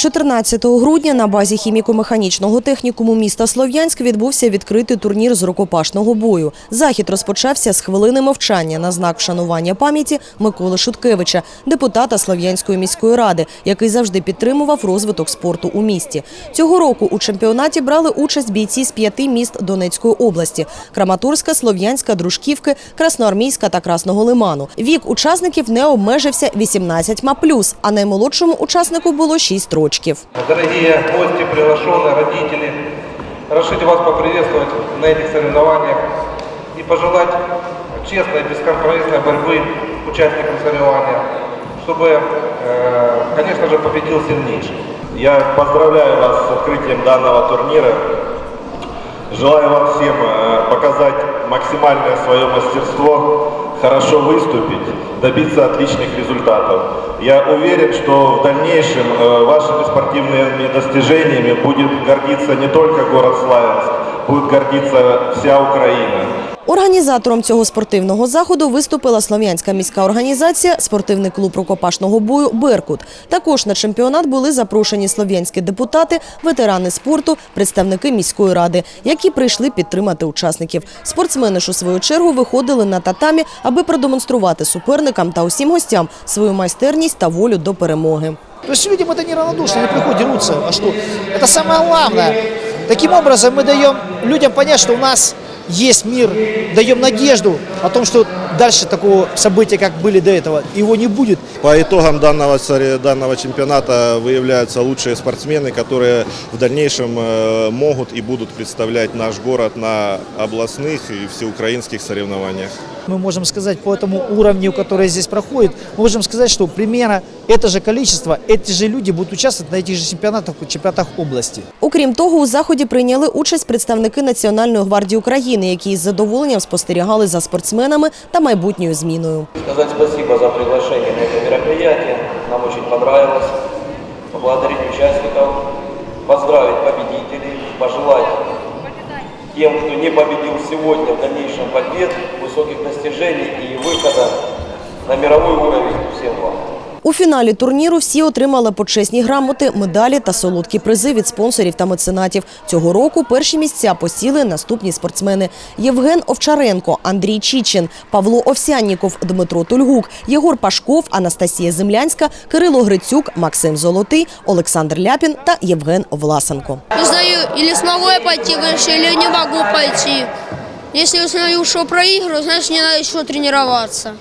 14 грудня на базі хіміко-механічного технікуму міста Слов'янськ відбувся відкритий турнір з рукопашного бою. Захід розпочався з хвилини мовчання на знак вшанування пам'яті Миколи Шуткевича, депутата Слов'янської міської ради, який завжди підтримував розвиток спорту у місті. Цього року у чемпіонаті брали участь бійці з п'яти міст Донецької області: Краматорська, Слов'янська, Дружківки, Красноармійська та Красного Лиману. Вік учасників не обмежився 18+, а наймолодшому учаснику було 6 років. Дорогие гости, приглашенные, родители, разрешите вас поприветствовать на этих соревнованиях и пожелать честной, бескомпромиссной борьбы участникам соревнования, чтобы, э, конечно же, победил сильнейший. Я поздравляю вас с открытием данного турнира. Желаю вам всем э, показать максимальное свое мастерство, хорошо выступить, добиться отличных результатов. Я уверен, что в дальнейшем э, вашими спортивными достижениями будет гордиться не только город Славянск, будет гордиться вся Украина. Організатором цього спортивного заходу виступила Слов'янська міська організація спортивний клуб рукопашного бою Беркут. Також на чемпіонат були запрошені слов'янські депутати, ветерани спорту, представники міської ради, які прийшли підтримати учасників. Спортсмени ж у свою чергу виходили на татамі, аби продемонструвати суперникам та усім гостям свою майстерність та волю до перемоги. То есть людям это неравнодушно, они приходят, дерутся. А что? Это самое главное. Таким образом мы даем людям понять, что у нас есть мир, даем надежду о том, что дальше такого события, как были до этого, его не будет. По итогам данного, сори- данного чемпионата выявляются лучшие спортсмены, которые в дальнейшем э, могут и будут представлять наш город на областных и всеукраинских соревнованиях. Мы можем сказать по этому уровню, который здесь проходит, мы можем сказать, что примерно это же количество, эти же люди будут участвовать на этих же чемпионатах, чемпионатах области. Окрім того, у заході прийняли участь представники Національної гвардії України, які із задоволенням спостерігали за спортсменами та майбутньою зміною. сказать спасибо за приглашение на это мероприятие. Нам очень понравилось. Поблагодарить участников, поздравить победителей, пожелать тем, кто не победил сегодня, в дальнейшем побед, высоких достижений и выхода на мировой уровень всем вам. У фіналі турніру всі отримали почесні грамоти, медалі та солодкі призи від спонсорів та меценатів. Цього року перші місця посіли наступні спортсмени: Євген Овчаренко, Андрій Чічин, Павло Овсянніков, Дмитро Тульгук, Єгор Пашков, Анастасія Землянська, Кирило Грицюк, Максим Золотий, Олександр Ляпін та Євген Власенко. Узнаю, или смогу я пойти выше, или не могу пойти. Если узнаю, что проиграю, значит, мне надо еще тренироваться.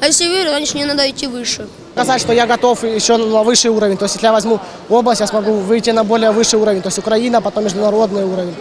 А если верю, значит, мне надо идти выше. сказать, что я готов еще на высший уровень. То есть, если я возьму область, я смогу выйти на более высший уровень. То есть, Украина, потом международный уровень.